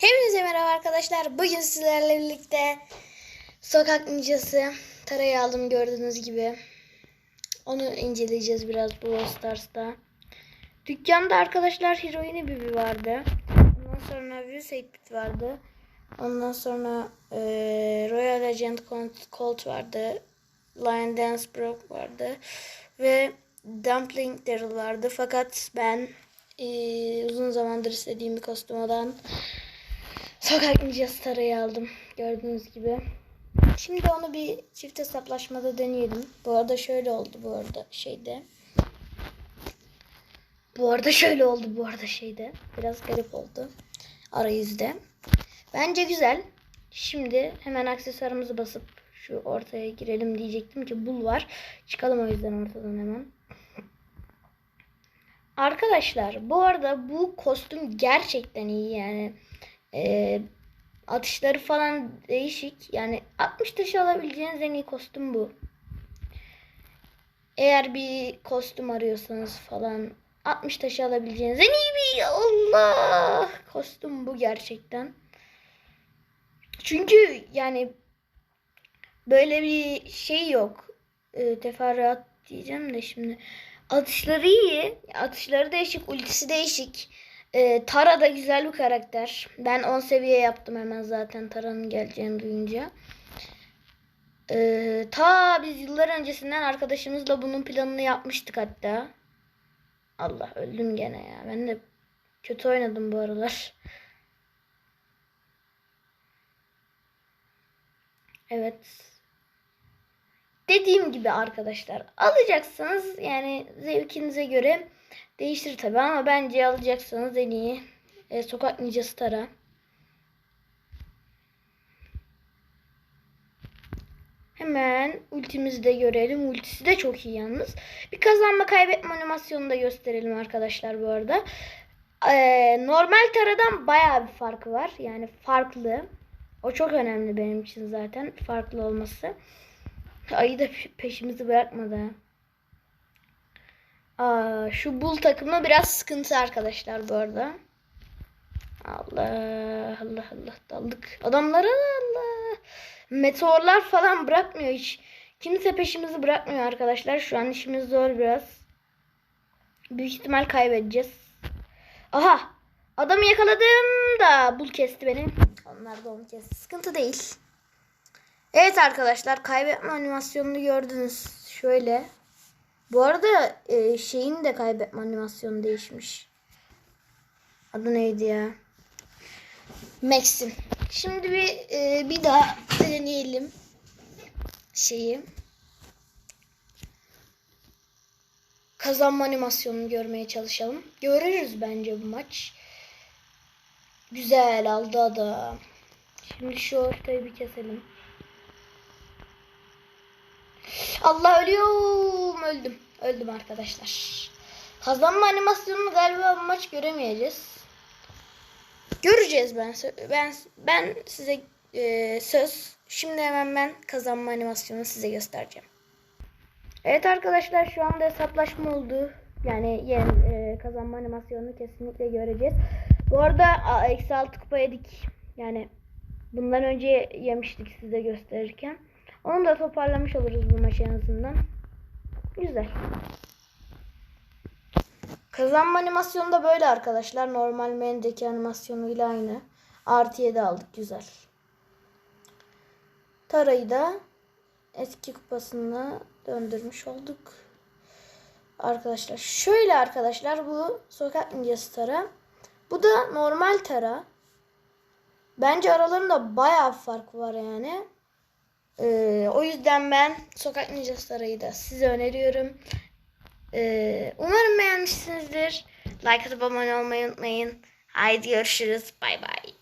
Hepinize merhaba arkadaşlar. Bugün sizlerle birlikte sokak ninjası tarayı aldım gördüğünüz gibi. Onu inceleyeceğiz biraz Brawl Stars'ta. Dükkanda arkadaşlar Heroine Bibi vardı. Ondan sonra 8 vardı. Ondan sonra eee, Royal Agent Colt- vardı. Lion Dance Brock vardı. Ve Dumpling Daryl vardı. Fakat ben eee, uzun zamandır istediğim bir kostüm olan Sokak ninjası tarayı aldım. Gördüğünüz gibi. Şimdi onu bir çift hesaplaşmada deneyelim. Bu arada şöyle oldu bu arada şeyde. Bu arada şöyle oldu bu arada şeyde. Biraz garip oldu. Arayüzde. Bence güzel. Şimdi hemen aksesuarımızı basıp şu ortaya girelim diyecektim ki bul var. Çıkalım o yüzden ortadan hemen. Arkadaşlar bu arada bu kostüm gerçekten iyi yani. Ee, atışları falan değişik. Yani 60 taşı alabileceğiniz en iyi kostüm bu. Eğer bir kostüm arıyorsanız falan 60 taşı alabileceğiniz en iyi bir Allah kostüm bu gerçekten. Çünkü yani böyle bir şey yok. Ee, teferruat diyeceğim de şimdi. Atışları iyi. Atışları değişik. Ultisi değişik. Ee, Tara da güzel bir karakter. Ben 10 seviye yaptım hemen zaten Tara'nın geleceğini duyunca. Ee, ta biz yıllar öncesinden arkadaşımızla bunun planını yapmıştık hatta. Allah öldüm gene ya. Ben de kötü oynadım bu aralar. Evet. Dediğim gibi arkadaşlar alacaksanız yani zevkinize göre değiştir tabi ama bence alacaksanız en iyi e, sokak ninjası tara. Hemen ultimizi de görelim. Ultisi de çok iyi yalnız. Bir kazanma kaybetme animasyonu da gösterelim arkadaşlar bu arada. Ee, normal taradan bayağı bir farkı var. Yani farklı. O çok önemli benim için zaten. Farklı olması. Ayı da pe- peşimizi bırakmadı. Aa, şu bul takımı biraz sıkıntı arkadaşlar bu arada. Allah Allah Allah daldık. Adamlara Allah. Meteorlar falan bırakmıyor hiç. Kimse peşimizi bırakmıyor arkadaşlar. Şu an işimiz zor biraz. Büyük ihtimal kaybedeceğiz. Aha. Adamı yakaladım da bul kesti beni. Onlar da onu kesti. Sıkıntı değil. Evet arkadaşlar kaybetme animasyonunu gördünüz. Şöyle. Bu arada e, şeyin de kaybetme animasyonu değişmiş. Adı neydi ya? Max'in. Şimdi bir e, bir daha deneyelim şeyi. Kazanma animasyonunu görmeye çalışalım. Görürüz bence bu maç. Güzel aldı adam. Şimdi şu ortayı bir keselim. Allah ölüyorum. Öldüm. Öldüm arkadaşlar. Kazanma animasyonunu galiba maç göremeyeceğiz. Göreceğiz ben. Ben ben size e, söz. Şimdi hemen ben kazanma animasyonunu size göstereceğim. Evet arkadaşlar şu anda hesaplaşma oldu. Yani yen, e, kazanma animasyonunu kesinlikle göreceğiz. Bu arada eksi altı kupa yedik. Yani bundan önce yemiştik size gösterirken. Onu da toparlamış oluruz bu maç en azından. Güzel. Kazanma animasyonu da böyle arkadaşlar. Normal mendeki animasyonuyla aynı. Artı 7 aldık. Güzel. Tara'yı da eski kupasına döndürmüş olduk. Arkadaşlar şöyle arkadaşlar bu sokak ninjası Tara. Bu da normal Tara. Bence aralarında bayağı fark var yani. Ee, o yüzden ben sokak ninjası Tara'yı da size öneriyorum. Ee, umarım beğenmişsinizdir. Like atıp abone olmayı unutmayın. Haydi görüşürüz. Bay bay.